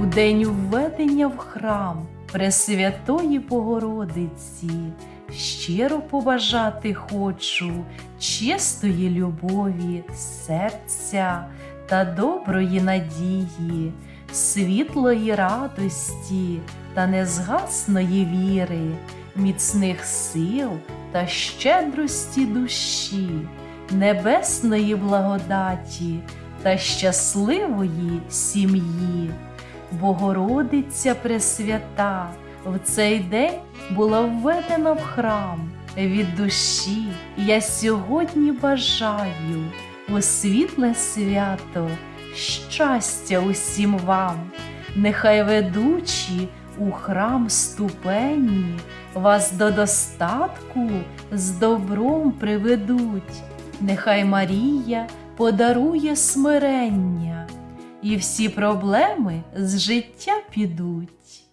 у день введення в храм Пресвятої Богородиці, щиро побажати хочу чистої любові, серця та доброї надії, світлої радості та незгасної віри, міцних сил та щедрості душі, небесної благодаті та щасливої сім'ї. Богородиця Пресвята в цей день була введена в храм. Від душі я сьогодні бажаю у світле свято, щастя усім вам, нехай ведучі у храм ступені вас до достатку з добром приведуть. Нехай Марія подарує смирення, і всі проблеми з життя підуть.